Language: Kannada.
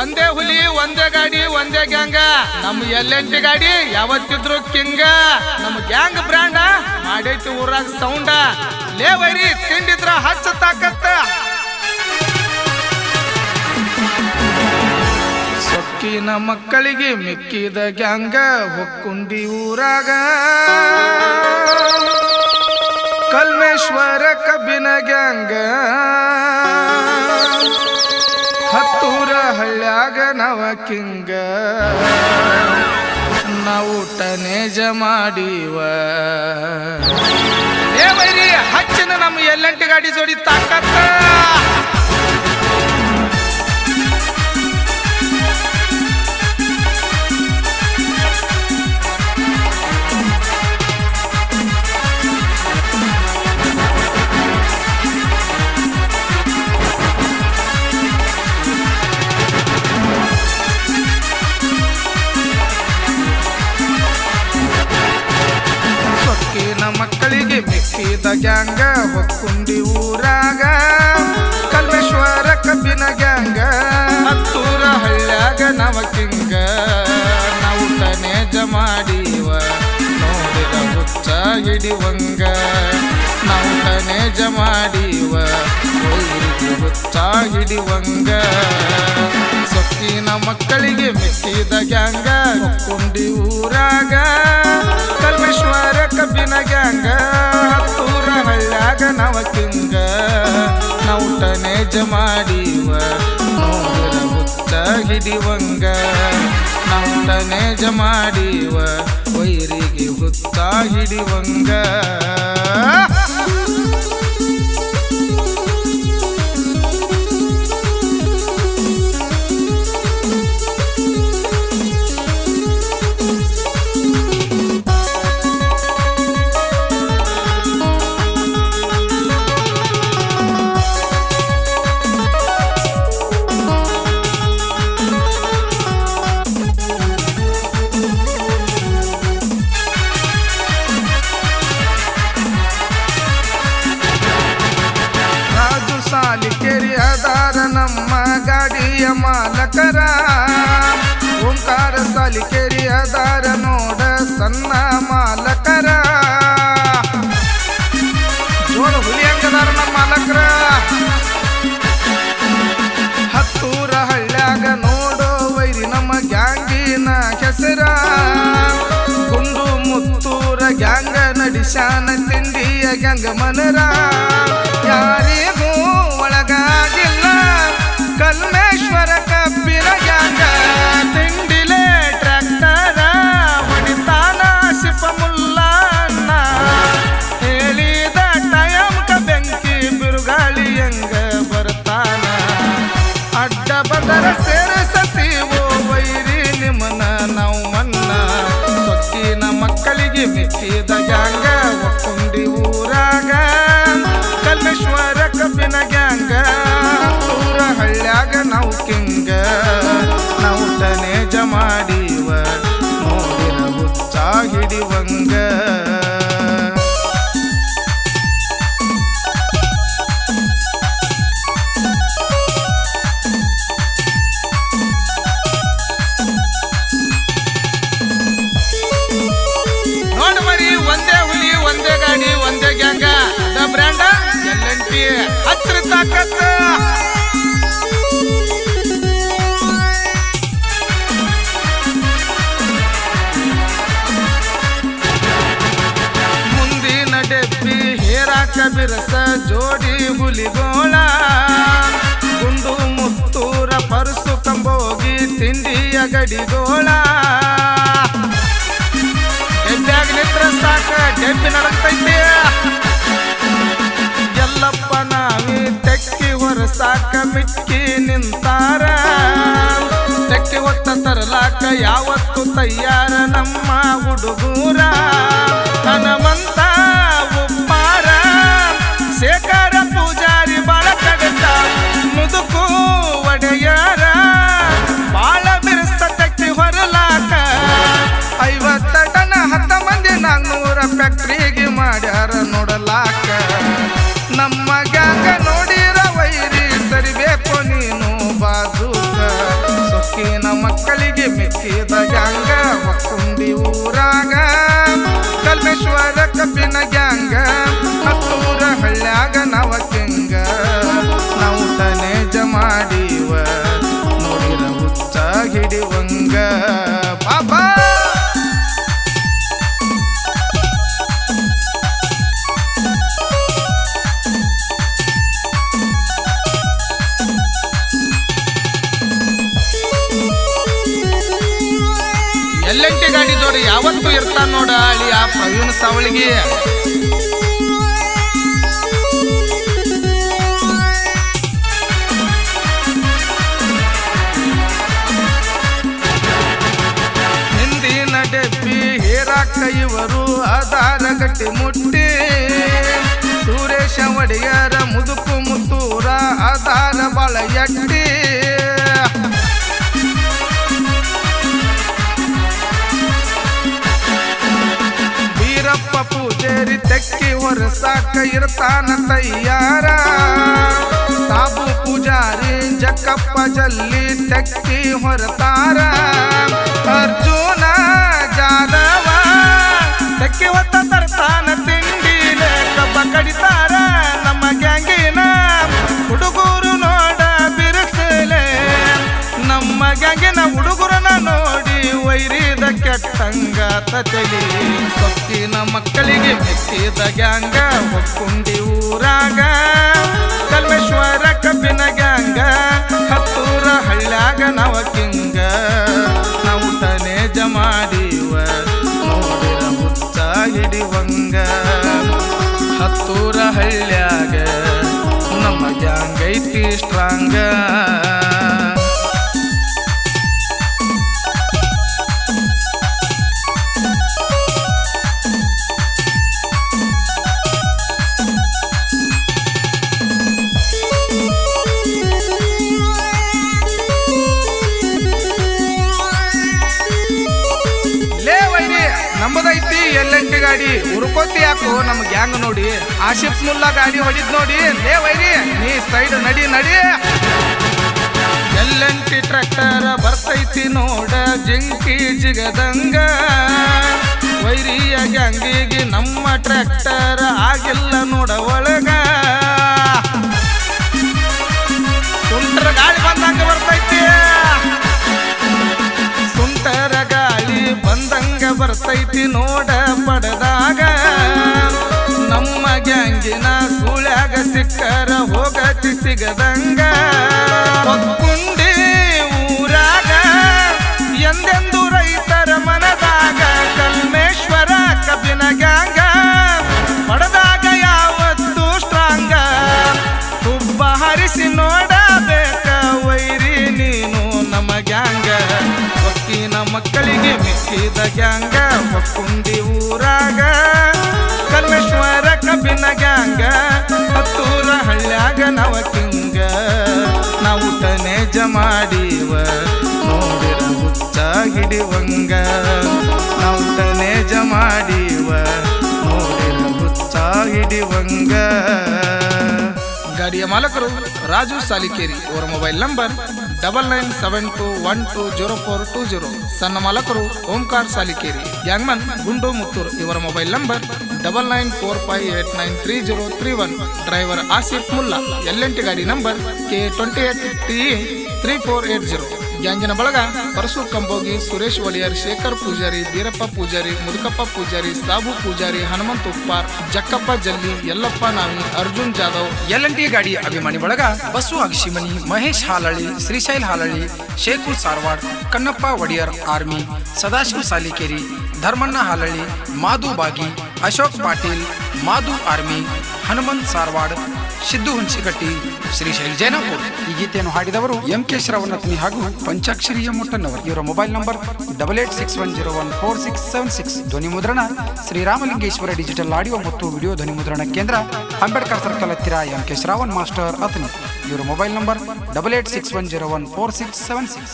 ಒಂದೇ ಹುಲಿ, ಒಂದೇ ಗಾಡಿ, ಒಂದೇ ಗ್ಯಾಂಗ. ನಮ್ ಎಲ್ಲೆಂಟಿ ಗಾಡಿ ಯಾವತ್ತಿದ್ರು ಕಿಂಗ. ನಮ್ ಗ್ಯಾಂಗ್ ಬ್ರ್ಯಾಂಡ ಮಾಡೈತಿ ಊರಾಗ ಸೌಂಡ. ಲೇ ವೈರಿ, ತಿಂಡಿದ್ರ ಹಚ್ಚ ತಾಕತ್ತ. ಸೊಕ್ಕಿನ ಮಕ್ಕಳಿಗೆ ಮಿಕ್ಕಿದ ಗ್ಯಾಂಗ ಹೊಕ್ಕುಂಡಿ ಊರಾಗ. ಕಲ್ಮೇಶ್ವರ ಕಬ್ಬಿನ ಗ್ಯಾಂಗ. ಹತ್ತೂರ ಹಳ್ಳ್ಯಾಗ ನವ ಕಿಂಗ. ನಾವು ನೇಜ ಮಾಡಿವ. ಏ ಹಚ್ಚಿನ ನಮ್ಮ ಎಲ್ಲಂಟಿ ಗಾಡಿ ಜೋಡಿ ತಾಕತ್ತ. ಮಾಡೀವ. ನೋಡಿದ ಹುಚ್ಚ ಹಿಡಿವಂಗ. ನಾವು ನೇಜ ಮಾಡಿವ ಹುಚ್ಚ ಹಿಡಿವಂಗ. ಸೊಕ್ಕಿನ ಮಕ್ಕಳಿಗೆ ಮೆಚ್ಚಿದ ಗ್ಯಾಂಗ. ಕುಂಡಿ ಊರಾಗ ಕಲ್ಮೇಶ್ವರ ಕಬ್ಬಿನ ಗ್ಯಾಂಗ. ಹತ್ತೂರ ಹಳ್ಳ್ಯಾಗ ನವ ಕಿಂಗ. ನೌಟನೆ ಮಾಡಿವ ಮುತ್ತ ಹಿಡಿವಂಗ. ನೌಟನೆ ಮಾಡಿವ ವೈರಿಗೆ ಹುತ್ತ ಹಿಡಿವಂಗ. ರಾಜು ಆಧಾರ ನಮ್ಮ ಗಾಡಿಯ ಮಾಲಕರ. ಓಂಕಾರ ಸಾಲಿಕೇರಿ ಅದಾರ ನೋಡ ಸಣ್ಣ ಮಾಲಕರ. ಜೋಳ ಹುಲಿ ನಮ್ಮ ಮಾಲಕರ. ಹತ್ತೂರ ಹಳ್ಳ್ಯಾಗ ನೋಡೋ ವೈರಿ ನಮ್ಮ ಗ್ಯಾಂಗಿನ ಹೆಸರ ಕುಂದು ಮುತ್ತೂರ ಗ್ಯಾಂಗ ನಡಿಶಾನ ತಿಂಡಿಯ ಗ್ಯಾಂಗ ಮನರ ಮೆಚ್ಚಿದ ತಿಂಡಿಯ ಗಡಿಗೋಳ ಡೆಬ್ಬ್ಯಾಗ ಸಾಕ ಡೆಬ್ಬಿ ನಡಕ್ತೈತಿ ಎಲ್ಲಪ್ಪ ನಾವಿ ತೆಕ್ಕಿ ಹೊರ ಸಾಕ ಮಿಕ್ಕಿ ನಿಂತಾರ. ತೆಕ್ಕಿ ಹೊತ್ತ ತರಲಾಕ ಯಾವತ್ತು ತಯ್ಯಾರ ನಮ್ಮ ಹುಡುಗೂರ. ಹನುಮಂತ ಫ್ಯಾಕ್ಟ್ರಿಗೆ ಮಾಡ್ಯಾರ ನೋಡಲಾಕ? ನಮ್ಮ ಗ್ಯಾಂಗ ನೋಡಿರ ವೈರಿ ಸರಿಬೇಕು ನೀನು ಬಾಜೂಕ? ಮಕ್ಕಳಿಗೆ ಮೆಕ್ಕಿದ ಗ್ಯಾಂಗ ಒಕ್ಕುಂಡಿ ಊರಾಗ, ಕಲ್ಮೇಶ್ವರ ಕಬ್ಬಿನ ಗ್ಯಾಂಗ ಹತ್ತೂರ ಹಳ್ಳ್ಯಾಗ ನವ ಕೆಂಗ ನಾವು ತನೇಜ ಮಾಡಿವ, ನೋಡಿರ ಹುಚ್ಚ ಹಿಡಿವಂಗ. ಬಾಬಾ! ಎಲ್ಲಂಟಿ ಗಾಡಿ ಜೋಡಿ ಯಾವತ್ತೂ ಇರ್ತಾನ ನೋಡ ಅಳಿ ಆ ಪ್ರವೀಣ್ ಸಾವಳಿಗೆ. ಹಿಂದಿನ ಡೆಬ್ಬಿ ಹೇರಾಕ ಇವರು ಆಧಾರ ಗಟ್ಟಿ ಮುಟ್ಟಿ. ಸುರೇಶ ಒಡೆಯರ ಮುದುಕು ಮುತ್ತೂರ ಆಧಾರ ಬಾಳ ಎಟ್ಟಿ. ವೀರಪ್ಪ ಪೂಜೇರಿ ತೆಕ್ಕಿ ಹೊರಸಾಕ ಇರ್ತಾನ ತಯ್ಯಾರ ಸಾಬು ಪೂಜಾರಿ ಜಕ್ಕಪ್ಪ ಜಲ್ಲಿ ತೆಕ್ಕಿ ಹೊರತಾರ. ಅರ್ಜುನ ಜಾದವ ತೆಕ್ಕಿ ಹೊತ್ತ ತರ್ತಾನ ಕೆಟ್ಟಂಗ ತಲಿ ಸೊಕ್ಕಿನ ಮಕ್ಕಳಿಗೆ ಮೆಕ್ಕಿದ ಗ್ಯಾಂಗ, ಒಕ್ಕುಂಡಿ ಊರಾಗ, ಕಲ್ಮೇಶ್ವರ ಕಬ್ಬಿನ ಗ್ಯಾಂಗ, ಹತ್ತೂರ ಹಳ್ಳ್ಯಾಗ ನವ ಕಿಂಗ ನಾವು ತನೇಜ ಜಮಾಡಿವ ಮುತ್ತ ಹಿಡಿವಂಗ ಹತ್ತೂರ ಹಳ್ಳ್ಯಾಗ ನಮ್ಮ ಗ್ಯಾಂಗ್ ಐತಿ ಸ್ಟ್ರಾಂಗ ವೈರಿ ಎಲ್ ಎಂಟಿ ಗಾಡಿ. ಉರ್ಕೋತಿ ಯಾಕೋ ನಮ್ ಗ್ಯಾಂಗ್ ನೋಡಿ. ಆಶಿಫ್ ಮುಲ್ಲಾ ಗಾಡಿ ಹೊಡಿದ್ ನೋಡಿ. ಲೇ ವೈರಿ, ನೀ ಸೈಡ್ ನಡಿ ನಡಿ. ಎಲ್ ಎಂಟಿ ಟ್ರ್ಯಾಕ್ಟರ್ ಬರ್ತೈತಿ ನೋಡ, ಜಿಂಕಿ ಜಿಗದಂಗ. ವೈರಿಯ ಗ್ಯಾಂಗಿಗೆ ನಮ್ಮ ಟ್ರ್ಯಾಕ್ಟರ್ ಬರ್ತೈತಿ ನೋಡ ಪಡೆದಾಗ ನಮ್ಮ ಗ್ಯಾಂಗಿನ ಸುಳ್ಯಾಗ ಸಿಕ್ಕರ ಹೋಗತಿ ಸಿಗದಂಗ. ಹಿಡಿವಂಗ ನಾವು ತನೇಜ ಮಾಡಿವ ನೋಡಿರ ಹುಚ್ಚ ಹಿಡಿವಂಗ. ಗಾಡಿಯ ಮಾಲಕರು ರಾಜು ಸಾಲಿಕೇರಿ, ಅವರ mobile number double nine seven two one two zero four two zero. ಸಣ್ಣ ಮಾಲಕರು ಓಂಕಾರ್ ಸಾಲಿಕೇರಿ, ಗ್ಯಾಂಗ್ಮನ್ ಗುಂಡು ಮುತ್ತೂರ್, ಇವರ mobile number double nine four five eight nine three zero three one. Driver Asif Mulla ಎಲ್ಲೆಂಟಿ ಗಾಡಿ number K twenty eight T three four eight zero. ಗ್ಯಾಂಗಿನ ಬಳಗ ಪರಸು ಕಂಬೋಗಿ, ಸುರೇಶ್ ಒಲಿಯರ್, ಶೇಖರ್ ಪೂಜಾರಿ, ಬೀರಪ್ಪ ಪೂಜಾರಿ, ಮುದುಕಪ್ಪ ಪೂಜಾರಿ, ಸಾಬು ಪೂಜಾರಿ ಹನುಮಂತ ಉಪ್ಪಾರ್ ಜಕ್ಕಪ್ಪ ಜಲ್ಲಿ, ಯಲ್ಲಪ್ಪ ನಾವಿ, ಅರ್ಜುನ್ ಜಾಧವ್, ಎಲ್ ಟಿ ಗಾಡಿ ಅಭಿಮಾನಿ ಬಳಗ bus Akshimani Mahesh Halalli, Shrishail Halalli, Shekhu Sarwad, Kannappa Odeyar army, Sadashiva Salikeri, Dharmanna Halalli, Madhu Bagi, Ashok Patil, Madhu army, Hanumanth Sarwad Siddu Hunasikatti Shri Jainapur. ಈ ಗೀತೆಯನ್ನು ಹಾಡಿದವರು ಎಂ ಕೆ ಶ್ರವಣತ್ನಿ ಹಾಗೂ ಪಂಚಾಕ್ಷರಿಯ ಮುಟ್ಟಣ್ಣವರು. ಇವರ mobile number double eight six one zero one four six seven six. ಧ್ವನಿ ಮುದ್ರಣ ಶ್ರೀರಾಮಲಿಂಗೇಶ್ವರ ಡಿಜಿಟಲ್ ಆಡಿಯೋ ಮತ್ತು ವಿಡಿಯೋ ಧ್ವನಿ ಮುದ್ರಣ ಕೇಂದ್ರ, ಅಂಬೇಡ್ಕರ್ ಸರ್ಕಲ್ ಹತ್ತಿರ M K Shravan master Athni ಇವರ mobile number double eight six one zero one four six seven six.